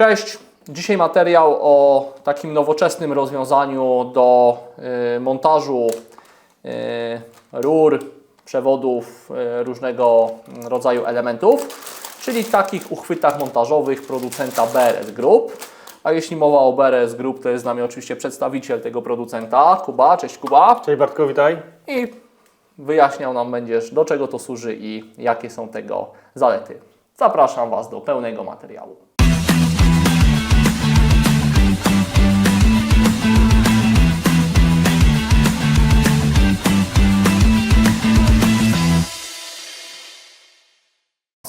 Cześć! Dzisiaj materiał o takim nowoczesnym rozwiązaniu do y, montażu y, rur, przewodów, y, różnego rodzaju elementów, czyli takich uchwytach montażowych producenta BRS Group. A jeśli mowa o BRS Group, to jest z nami oczywiście przedstawiciel tego producenta, Kuba. Cześć Kuba. Cześć Bartko, witaj. I wyjaśniał nam będziesz, do czego to służy i jakie są tego zalety. Zapraszam Was do pełnego materiału.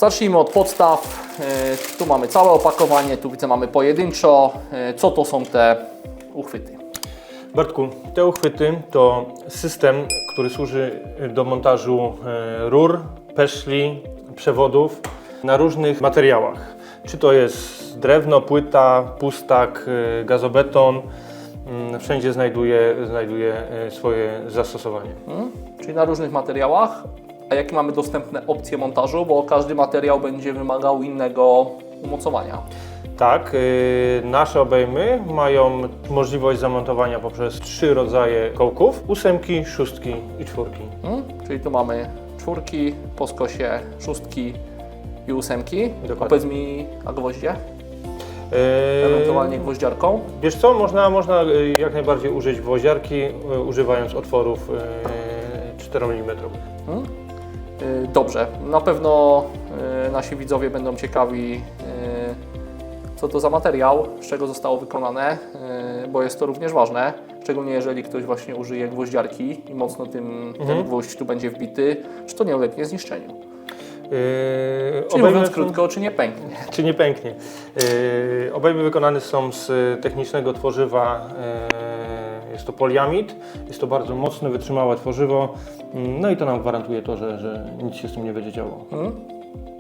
Zacznijmy od podstaw. E, Tu mamy całe opakowanie, tu widzę mamy pojedynczo. E, Co to są te uchwyty? Bartku, te uchwyty to system, który służy do montażu e, rur, peszli, przewodów na różnych materiałach. Czy to jest drewno, płyta, pustak, gazobeton, mm, wszędzie znajduje, znajduje swoje zastosowanie. Mhm. Czyli na różnych materiałach. A jakie mamy dostępne opcje montażu, bo każdy materiał będzie wymagał innego umocowania. Tak, y, nasze obejmy mają możliwość zamontowania poprzez trzy rodzaje kołków, ósemki, szóstki i czwórki. Mhm. Czyli tu mamy czwórki, po skosie szóstki i ósemki. Dokładnie. A powiedz mi, a gwoździe? Y, Ewentualnie gwoździarką? Wiesz co, można, można y, jak najbardziej użyć gwoździarki, używając otworów y, 4 mm. Mhm. Y, Dobrze, na pewno y, nasi widzowie będą ciekawi, y, co to za materiał, z czego zostało wykonane, bo jest to również ważne, szczególnie jeżeli ktoś właśnie użyje gwoździarki i mocno tym, ten gwoźdź tu będzie wbity, czy to nie ulegnie zniszczeniu. Yy, Czyli mówiąc krótko, czy nie pęknie. Czy nie pęknie. Yy, obejmy wykonane są z technicznego tworzywa, yy, jest to poliamid, jest to bardzo mocne, wytrzymałe tworzywo, yy, no i to nam gwarantuje to, że, że nic się z tym nie będzie działo. Mhm.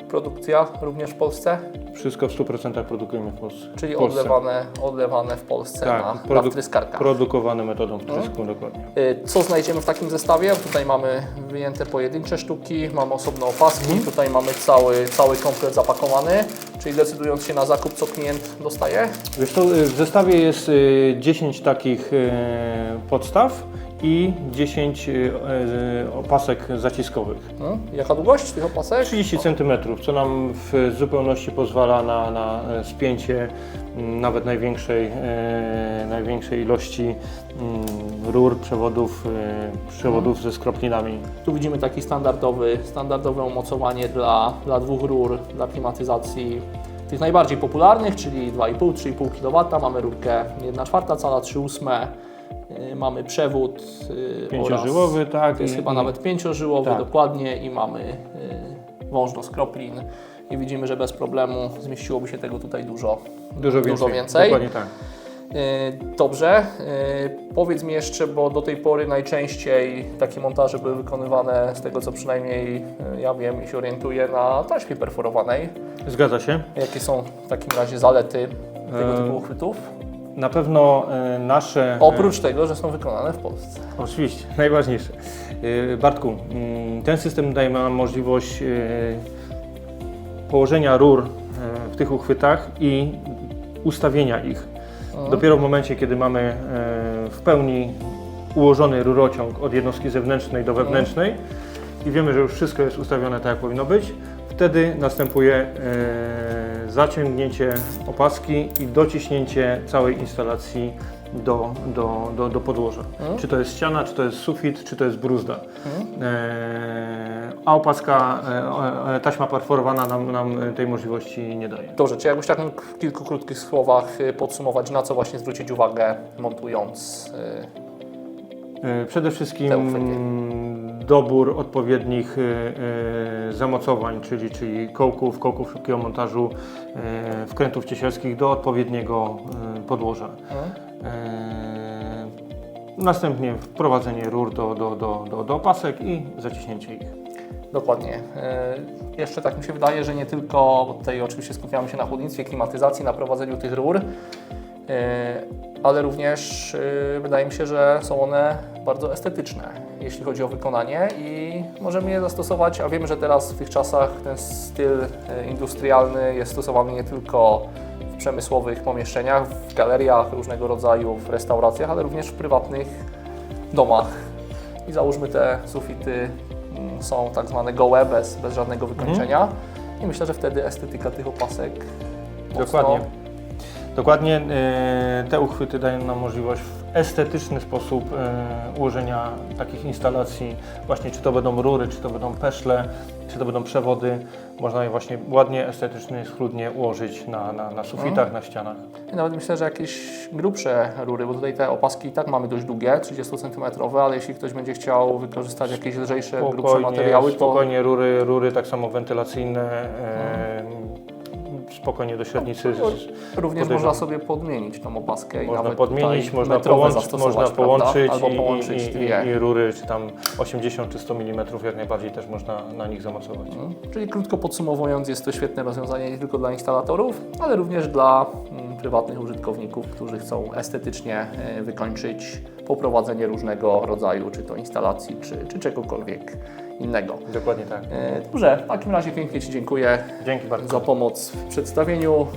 Produkcja również w Polsce, Wszystko w 100% produkujemy w Polsce. czyli w Polsce. odlewane, odlewane w Polsce Tak, na, na produ- wtryskarkach. Produkowane metodą wtrysku, dokładnie. Y, Co znajdziemy w takim zestawie? Tutaj mamy wyjęte pojedyncze sztuki, mamy osobne opaski, tutaj mamy cały, cały komplet zapakowany, czyli decydując się na zakup, co klient dostaje? Wiesz w zestawie jest y, 10 takich y, podstaw i 10 y, y, opasek zaciskowych. Hmm? Jaka długość tych opasek? 30 cm, co nam w zupełności pozwala na, na e, spięcie m, nawet największej, e, największej ilości m, rur, przewodów, e, przewodów ze skropninami. Tu widzimy taki standardowy, standardowe umocowanie dla, dla dwóch rur, dla klimatyzacji tych najbardziej popularnych, czyli 2,5-3,5 kW. Mamy rurkę 1,4 cala, 3,8. Y, Mamy przewód y, Pięciożyłowy, oraz, tak. To jest i- chyba i- nawet pięciożyłowy tak. dokładnie i mamy y, wąż skroplin i widzimy, że bez problemu zmieściłoby się tego tutaj dużo, Dużo więcej. Dużo więcej. Dokładnie tak. Dobrze, powiedz mi jeszcze, bo do tej pory najczęściej takie montaże były wykonywane, z tego co przynajmniej ja wiem i się orientuję, na taśmie perforowanej. Zgadza się. Jakie są w takim razie zalety tego E, typu uchwytów? Na pewno e, nasze... Oprócz tego, że są wykonane w Polsce. Oczywiście, najważniejsze. Yy, Bartku, mm, ten system daje nam możliwość położenia rur w tych uchwytach i ustawienia ich. Dopiero w momencie, kiedy mamy w pełni ułożony rurociąg od jednostki zewnętrznej do wewnętrznej i wiemy, że już wszystko jest ustawione tak, jak powinno być, wtedy następuje zaciągnięcie opaski i dociśnięcie całej instalacji do, do, do, do podłoża. Mhm. Czy to jest ściana, czy to jest sufit, czy to jest bruzda. E, a opaska, e, e, taśma perforowana nam, nam tej możliwości nie daje. Dobrze, czy jakbyś tak w kilku krótkich słowach y, podsumować, na co właśnie zwrócić uwagę montując y, E, Przede wszystkim dobór odpowiednich e, e, zamocowań, czyli, czyli kołków, kołków szybkiego montażu, e, wkrętów ciesielskich do odpowiedniego podłoża. Następnie wprowadzenie rur do, do, do, do, do opasek i zaciśnięcie ich. Dokładnie. Jeszcze tak mi się wydaje, że nie tylko, tutaj oczywiście skupiamy się na chłodnictwie, klimatyzacji, na prowadzeniu tych rur, ale również e, wydaje mi się, że są one bardzo estetyczne, jeśli chodzi o wykonanie i możemy je zastosować, a wiemy, że teraz w tych czasach ten styl e, industrialny jest stosowany nie tylko w przemysłowych pomieszczeniach, w galeriach różnego rodzaju, w restauracjach, ale również w prywatnych domach. I załóżmy te sufity mm, są tak zwane gołe, bez, bez żadnego wykończenia. I myślę, że wtedy estetyka tych opasek Dokładnie. Dokładnie e, te uchwyty dają nam możliwość w estetyczny sposób e, ułożenia takich instalacji, właśnie czy to będą rury, czy to będą peszle, czy to będą przewody. Można je właśnie ładnie, estetycznie, schludnie ułożyć na, na, na sufitach, na ścianach. I nawet myślę, że jakieś grubsze rury, bo tutaj te opaski i tak mamy dość długie, 30 cm, ale jeśli ktoś będzie chciał wykorzystać jakieś lżejsze, grubsze Spokojnie, materiały, to spokojnie rury, rury tak samo wentylacyjne, e, spokojnie do średnicy. z- również można sobie podmienić tą opaskę i Można nawet podmienić, można zastosować, można połączyć, i, połączyć i, i, dwie. i rury, czy tam 80 czy 100 mm jak najbardziej też można na nich zamocować. Mhm. Czyli krótko podsumowując, jest to świetne rozwiązanie nie tylko dla instalatorów, ale również dla mm, prywatnych użytkowników, którzy chcą estetycznie e, wykończyć poprowadzenie różnego rodzaju, czy to instalacji, czy, czy czegokolwiek innego. Dokładnie tak. E, Dobrze, w takim razie pięknie Ci dziękuję Dzięki bardzo. za pomoc w przedstawieniu.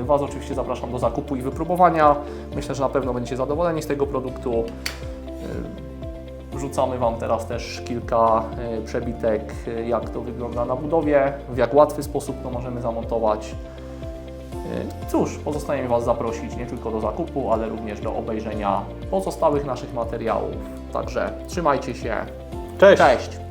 E, Was oczywiście zapraszam do zakupu i wypróbowania. Myślę, że na pewno będziecie zadowoleni z tego produktu. E, Wrzucamy Wam teraz też kilka przebitek, jak to wygląda na budowie, w jak łatwy sposób to możemy zamontować. Cóż, pozostaje mi Was zaprosić nie tylko do zakupu, ale również do obejrzenia pozostałych naszych materiałów. Także trzymajcie się. Cześć! Cześć!